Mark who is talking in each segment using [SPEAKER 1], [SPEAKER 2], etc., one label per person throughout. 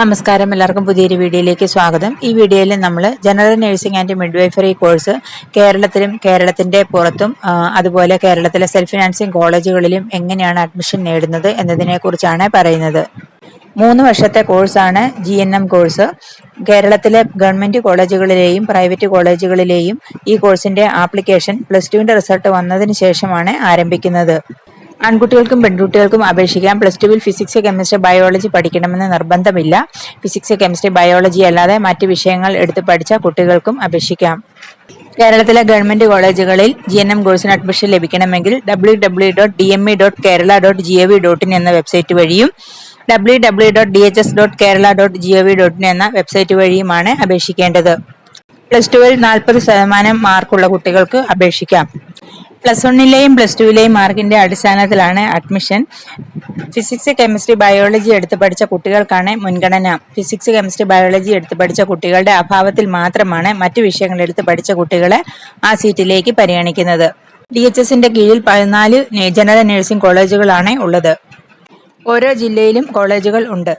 [SPEAKER 1] നമസ്കാരം. എല്ലാവർക്കും പുതിയൊരു വീഡിയോയിലേക്ക് സ്വാഗതം. ഈ വീഡിയോയിൽ നമ്മൾ general nursing and midwifery course കേരളത്തിലും കേരളത്തിന്റെ പുറത്തും അതുപോലെ കേരളത്തിലെ സെൽഫ് ഫിനാൻസിങ് കോളേജുകളിലും എങ്ങനെയാണ് അഡ്മിഷൻ നേടുന്നത് എന്നതിനെക്കുറിച്ചാണ് പറയുന്നത്. മൂന്ന് വർഷത്തെ കോഴ്സാണ് ജി എൻ എം കോഴ്സ്. കേരളത്തിലെ ഗവൺമെന്റ് കോളേജുകളിലെയും പ്രൈവറ്റ് കോളേജുകളിലെയും ഈ കോഴ്സിന്റെ ആപ്ലിക്കേഷൻ പ്ലസ് ടുവിന്റെ റിസൾട്ട് വന്നതിന് ശേഷമാണ് ആരംഭിക്കുന്നത്. ആൺകുട്ടികൾക്കും പെൺകുട്ടികൾക്കും അപേക്ഷിക്കാം. പ്ലസ് ടുവിൽ ഫിസിക്സ് കെമിസ്ട്രി ബയോളജി പഠിക്കണമെന്ന് നിർബന്ധമില്ല. ഫിസിക്സ് കെമിസ്ട്രി ബയോളജി അല്ലാതെ മറ്റ് വിഷയങ്ങൾ എടുത്ത് പഠിച്ച കുട്ടികൾക്കും അപേക്ഷിക്കാം. കേരളത്തിലെ ഗവൺമെന്റ് കോളേജുകളിൽ ജി എൻ എം കോഴ്സിന് അഡ്മിഷൻ ലഭിക്കണമെങ്കിൽ W W dot D M E dot Kerala dot G O V dot in എന്ന വെബ്സൈറ്റ് വഴിയും W W dot D H S dot Kerala dot G O V dot in എന്ന website വഴിയുമാണ് അപേക്ഷിക്കേണ്ടത്. Plus ടുവിൽ നാൽപ്പത് ശതമാനം മാർക്കുള്ള കുട്ടികൾക്ക് അപേക്ഷിക്കാം. പ്ലസ് വണ്ണിലെയും പ്ലസ് ടുവിലെയും മാർക്കിന്റെ അടിസ്ഥാനത്തിലാണ് അഡ്മിഷൻ. ഫിസിക്സ് കെമിസ്ട്രി ബയോളജി എടുത്ത് പഠിച്ച കുട്ടികൾക്കാണ് മുൻഗണന. ഫിസിക്സ് കെമിസ്ട്രി ബയോളജി എടുത്ത് പഠിച്ച കുട്ടികളുടെ അഭാവത്തിൽ മാത്രമാണ് മറ്റു വിഷയങ്ങൾ എടുത്ത് പഠിച്ച കുട്ടികളെ ആ സീറ്റിലേക്ക് പരിഗണിക്കുന്നത്. ഡി എച്ച് എസിന്റെ കീഴിൽ പതിനാല് ജനറൽ നഴ്സിംഗ് കോളേജുകളാണ് ഉള്ളത്. ഓരോ ജില്ലയിലും കോളേജുകൾ ഉണ്ട്.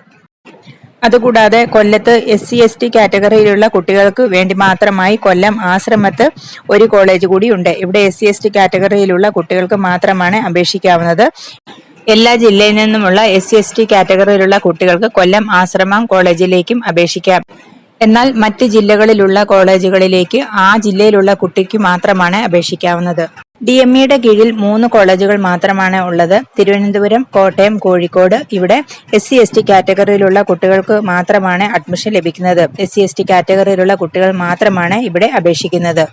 [SPEAKER 1] അതുകൂടാതെ കൊല്ലത്ത് എസ് സി എസ് ടി കാറ്റഗറിയിലുള്ള കുട്ടികൾക്ക് വേണ്ടി മാത്രമായി കൊല്ലം ആശ്രമത്ത് ഒരു കോളേജ് കൂടി ഉണ്ട്. ഇവിടെ എസ് സി എസ് ടി കാറ്റഗറിയിലുള്ള കുട്ടികൾക്ക് മാത്രമാണ് അപേക്ഷിക്കാവുന്നത്. എല്ലാ ജില്ലയിൽ നിന്നുമുള്ള എസ് സി എസ് ടി കാറ്റഗറിയിലുള്ള കുട്ടികൾക്ക് കൊല്ലം ആശ്രമം കോളേജിലേക്കും അപേക്ഷിക്കാം. എന്നാൽ മറ്റ് ജില്ലകളിലുള്ള കോളേജുകളിലേക്ക് ആ ജില്ലയിലുള്ള കുട്ടിക്ക് മാത്രമാണ് അപേക്ഷിക്കാവുന്നത്. ഡി എം ഇയുടെ കീഴിൽ മൂന്ന് കോളേജുകൾ മാത്രമാണ് ഉള്ളത്. തിരുവനന്തപുരം കോട്ടയം കോഴിക്കോട് ഇവിടെ എസ് സി എസ് ടി കാറ്റഗറിയിലുള്ള കുട്ടികൾക്ക് മാത്രമാണ് അഡ്മിഷൻ ലഭിക്കുന്നത്. എസ് സി എസ് ടി കാറ്റഗറിയിലുള്ള കുട്ടികൾ മാത്രമാണ് ഇവിടെ അപേക്ഷിക്കുന്നത്.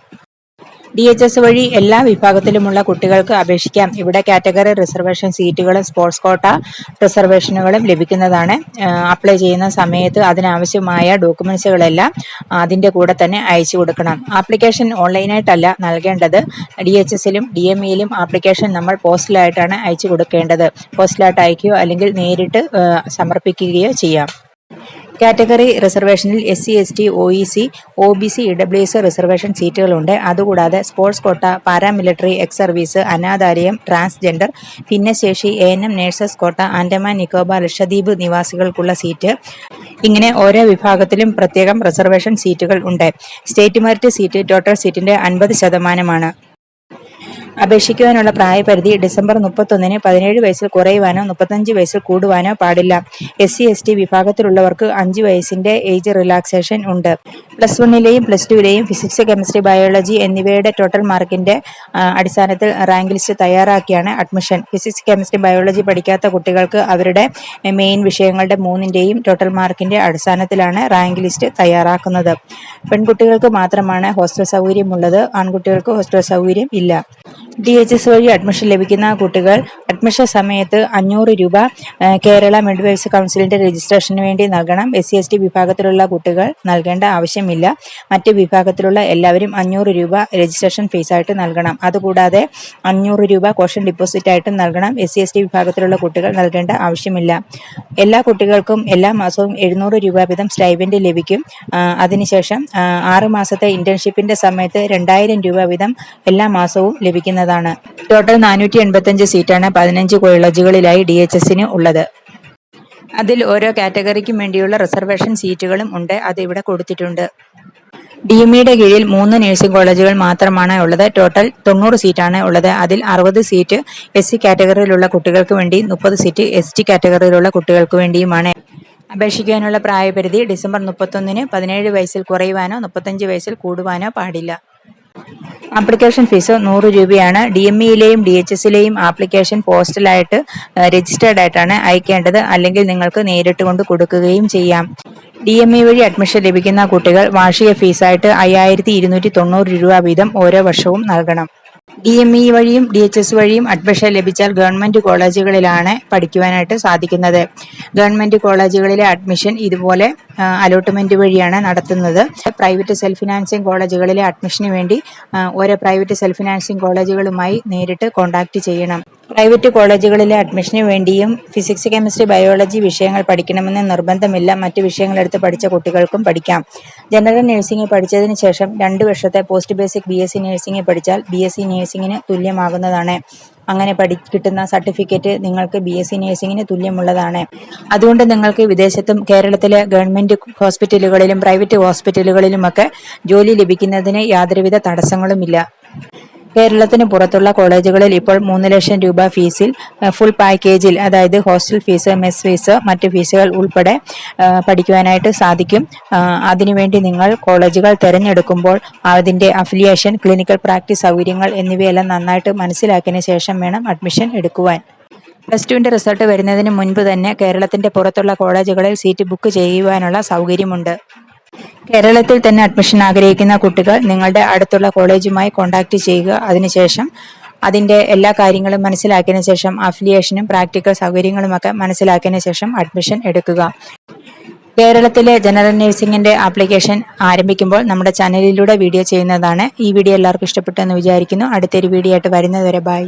[SPEAKER 1] ഡി എച്ച് എസ് വഴി എല്ലാ വിഭാഗത്തിലുമുള്ള കുട്ടികൾക്ക് അപേക്ഷിക്കാം. ഇവിടെ കാറ്റഗറി റിസർവേഷൻ സീറ്റുകളും സ്പോർട്സ് കോട്ട റിസർവേഷനുകളും ലഭിക്കുന്നതാണ്. അപ്ലൈ ചെയ്യുന്ന സമയത്ത് അതിനാവശ്യമായ ഡോക്യുമെന്റ്സുകളെല്ലാം അതിന്റെ കൂടെ തന്നെ അയച്ചു കൊടുക്കണം. ആപ്ലിക്കേഷൻ ഓൺലൈനായിട്ടല്ല നൽകേണ്ടത്. ഡി എച്ച് എസിലും ഡി എം ഇയിലും ആപ്ലിക്കേഷൻ നമ്മൾ പോസ്റ്റലായിട്ടാണ് അയച്ചു കൊടുക്കേണ്ടത്. പോസ്റ്റലായിട്ട് അയക്കുകയോ അല്ലെങ്കിൽ നേരിട്ട് സമർപ്പിക്കുകയോ ചെയ്യാം. Category റിസർവേഷനിൽ S C S T O E C O B C E W S reservation സീറ്റുകളുണ്ട്. അതുകൂടാതെ sports quota paramilitary ex service അനാഥാലയം transgender ഭിന്നശേഷി A N M nurses quota Andaman Nicobar Lakshadweep നിവാസികൾക്കുള്ള seat. ഇങ്ങനെ ഓരോ വിഭാഗത്തിലും പ്രത്യേകം റിസർവേഷൻ സീറ്റുകൾ ഉണ്ട്. State merit seat total സീറ്റിന്റെ അൻപത് ശതമാനമാണ്. അപേക്ഷിക്കുവാനുള്ള പ്രായപരിധി ഡിസംബർ മുപ്പത്തൊന്നിന് പതിനേഴ് വയസ്സിൽ കുറയുവാനോ മുപ്പത്തഞ്ച് വയസ്സിൽ കൂടുവാനോ പാടില്ല. എസ് സി എസ് ടി വിഭാഗത്തിലുള്ളവർക്ക് അഞ്ച് വയസ്സിന്റെ ഏജ് റിലാക്സേഷൻ ഉണ്ട്. പ്ലസ് വണ്ണിലെയും പ്ലസ് ടുവിലെയും ഫിസിക്സ് കെമിസ്ട്രി ബയോളജി എന്നിവയുടെ ടോട്ടൽ മാർക്കിന്റെ അടിസ്ഥാനത്തിൽ റാങ്ക് ലിസ്റ്റ് തയ്യാറാക്കിയാണ് അഡ്മിഷൻ. ഫിസിക്സ് കെമിസ്ട്രി ബയോളജി പഠിക്കാത്ത കുട്ടികൾക്ക് അവരുടെ മെയിൻ വിഷയങ്ങളുടെ മൂന്നിന്റെയും ടോട്ടൽ മാർക്കിന്റെ അടിസ്ഥാനത്തിലാണ് റാങ്ക് ലിസ്റ്റ് തയ്യാറാക്കുന്നത്. പെൺകുട്ടികൾക്ക് മാത്രമാണ് ഹോസ്റ്റൽ സൗകര്യമുള്ളത്. ആൺകുട്ടികൾക്ക് ഹോസ്റ്റൽ സൗകര്യം ഇല്ല. ഡി എച്ച് എസ് വഴി അഡ്മിഷൻ ലഭിക്കുന്ന കുട്ടികൾ അഡ്മിഷൻ സമയത്ത് അഞ്ഞൂറ് രൂപ കേരള മിഡ്വൈസ് കൗൺസിലിന്റെ രജിസ്ട്രേഷന് വേണ്ടി നൽകണം. എസ് സി വിഭാഗത്തിലുള്ള കുട്ടികൾ നൽകേണ്ട ആവശ്യമില്ല. മറ്റ് വിഭാഗത്തിലുള്ള എല്ലാവരും അഞ്ഞൂറ് രൂപ രജിസ്ട്രേഷൻ ഫീസായിട്ട് നൽകണം. അതുകൂടാതെ അഞ്ഞൂറ് രൂപ കോഷൻ ഡിപ്പോസിറ്റ് ആയിട്ട് നൽകണം. എസ് സി വിഭാഗത്തിലുള്ള കുട്ടികൾ നൽകേണ്ട ആവശ്യമില്ല. എല്ലാ കുട്ടികൾക്കും എല്ലാ മാസവും എഴുന്നൂറ് രൂപ വീതം സ്റ്റൈബൻഡ് ലഭിക്കും. അതിനുശേഷം ആറ് മാസത്തെ ഇന്റേൺഷിപ്പിന്റെ സമയത്ത് രണ്ടായിരം രൂപ വീതം എല്ലാ മാസവും ലഭിക്കുന്നതാണ്. ടോട്ടൽ നാനൂറ്റി എൺപത്തഞ്ച് സീറ്റാണ് പതിനഞ്ച് കോളേജുകളിലായി ഡി എച്ച് എസിന് ഉള്ളത്. അതിൽ ഓരോ കാറ്റഗറിക്കും വേണ്ടിയുള്ള റിസർവേഷൻ സീറ്റുകളും ഉണ്ട്. അത് ഇവിടെ കൊടുത്തിട്ടുണ്ട്. ഡി എം ഇയുടെ കീഴിൽ മൂന്ന് നഴ്സിംഗ് കോളേജുകൾ മാത്രമാണ് ഉള്ളത്. ടോട്ടൽ തൊണ്ണൂറ് സീറ്റാണ് ഉള്ളത്. അതിൽ അറുപത് സീറ്റ് എസ് സി കാറ്റഗറിയിലുള്ള കുട്ടികൾക്ക് വേണ്ടി മുപ്പത് സീറ്റ് എസ് ടി കാറ്റഗറിയിലുള്ള കുട്ടികൾക്ക് വേണ്ടിയുമാണ്. അപേക്ഷിക്കാനുള്ള പ്രായപരിധി ഡിസംബർ മുപ്പത്തൊന്നിന് പതിനേഴ് വയസ്സിൽ കുറയുവാനോ മുപ്പത്തഞ്ച് വയസ്സിൽ കൂടുവാനോ പാടില്ല. ആപ്ലിക്കേഷൻ ഫീസ് നൂറ് രൂപയാണ്. ഡി എം ഇയിലെയും ഡി എച്ച് എസിലെയും ആപ്ലിക്കേഷൻ പോസ്റ്റലായിട്ട് രജിസ്റ്റേർഡ് ആയിട്ടാണ് അയക്കേണ്ടത്. അല്ലെങ്കിൽ നിങ്ങൾക്ക് നേരിട്ട് കൊണ്ട് കൊടുക്കുകയും ചെയ്യാം. ഡി എം ഇ വഴി അഡ്മിഷൻ ലഭിക്കുന്ന കുട്ടികൾ വാർഷിക ഫീസായിട്ട് അയ്യായിരത്തി ഇരുന്നൂറ്റി തൊണ്ണൂറ് രൂപ വീതം ഓരോ വർഷവും നൽകണം. ഡി എം ഇ വഴിയും ഡി എച്ച് എസ് വഴിയും അഡ്മിഷൻ ലഭിച്ചാൽ ഗവൺമെന്റ് കോളേജുകളിലാണ് പഠിക്കുവാനായിട്ട് സാധിക്കുന്നത്. ഗവൺമെന്റ് കോളേജുകളിലെ അഡ്മിഷൻ ഇതുപോലെ അലോട്ട്മെന്റ് വഴിയാണ് നടത്തുന്നത്. പ്രൈവറ്റ് സെൽഫ് ഫിനാൻസിങ് കോളേജുകളിലെ അഡ്മിഷന് വേണ്ടി ഓരോ പ്രൈവറ്റ് സെൽഫ് ഫിനാൻസിങ് കോളേജുകളുമായി നേരിട്ട് കോൺടാക്ട് ചെയ്യണം. പ്രൈവറ്റ് കോളേജുകളിലെ അഡ്മിഷന് വേണ്ടിയും ഫിസിക്സ് കെമിസ്ട്രി ബയോളജി വിഷയങ്ങൾ പഠിക്കണമെന്ന് നിർബന്ധമില്ല. മറ്റ് വിഷയങ്ങൾ എടുത്ത് പഠിച്ച കുട്ടികൾക്കും പഠിക്കാം. ജനറൽ നഴ്സിംഗ് പഠിച്ചതിന് ശേഷം രണ്ട് വർഷത്തെ post basic B S C nursing പഠിച്ചാൽ ബി എസ് സി നഴ്സിംഗിന് തുല്യമാകുന്നതാണ്. അങ്ങനെ പഠി കിട്ടുന്ന സർട്ടിഫിക്കറ്റ് നിങ്ങൾക്ക് ബി എസ് സി നഴ്സിംഗിന് തുല്യമുള്ളതാണ്. അതുകൊണ്ട് നിങ്ങൾക്ക് വിദേശത്തും കേരളത്തിലെ ഗവൺമെന്റ് ഹോസ്പിറ്റലുകളിലും പ്രൈവറ്റ് ഹോസ്പിറ്റലുകളിലുമൊക്കെ ജോലി ലഭിക്കുന്നതിന് യാതൊരുവിധ തടസ്സങ്ങളുമില്ല. കേരളത്തിന് പുറത്തുള്ള കോളേജുകളിൽ ഇപ്പോൾ മൂന്ന് ലക്ഷം രൂപ ഫീസിൽ ഫുൾ പാക്കേജിൽ അതായത് ഹോസ്റ്റൽ ഫീസ് മെസ് ഫീസ് മറ്റ് ഫീസുകൾ ഉൾപ്പെടെ പഠിക്കുവാനായിട്ട് സാധിക്കും. അതിനുവേണ്ടി നിങ്ങൾ കോളേജുകൾ തിരഞ്ഞെടുക്കുമ്പോൾ അതിന്റെ അഫിലിയേഷൻ ക്ലിനിക്കൽ പ്രാക്ടീസ് സൗകര്യങ്ങൾ എന്നിവയെല്ലാം നന്നായിട്ട് മനസ്സിലാക്കിയതിന് ശേഷം വേണം അഡ്മിഷൻ എടുക്കുവാൻ. പ്ലസ് ടുവിന്റെ റിസൾട്ട് വരുന്നതിന് മുൻപ് തന്നെ കേരളത്തിന്റെ പുറത്തുള്ള കോളേജുകളിൽ സീറ്റ് ബുക്ക് ചെയ്യുവാനുള്ള സൗകര്യമുണ്ട്. കേരളത്തിൽ തന്നെ അഡ്മിഷൻ ആഗ്രഹിക്കുന്ന കുട്ടികൾ നിങ്ങളുടെ അടുത്തുള്ള കോളേജുമായി കോൺടാക്റ്റ് ചെയ്യുക. അതിനുശേഷം അതിന്റെ എല്ലാ കാര്യങ്ങളും മനസ്സിലാക്കിയതിനു ശേഷം അഫിലിയേഷനും പ്രാക്ടിക്കൽ സൗകര്യങ്ങളുമൊക്കെ മനസ്സിലാക്കിയതിനു ശേഷം അഡ്മിഷൻ എടുക്കുക. കേരളത്തിലെ ജനറൽ നഴ്സിംഗിന്റെ ആപ്ലിക്കേഷൻ ആരംഭിക്കുമ്പോൾ നമ്മുടെ ചാനലിലൂടെ വീഡിയോ ചെയ്യുന്നതാണ്. ഈ വീഡിയോ എല്ലാവർക്കും ഇഷ്ടപ്പെട്ടെന്ന് വിചാരിക്കുന്നു. അടുത്തൊരു വീഡിയോ ആയിട്ട് വരുന്നതുവരെ ബൈ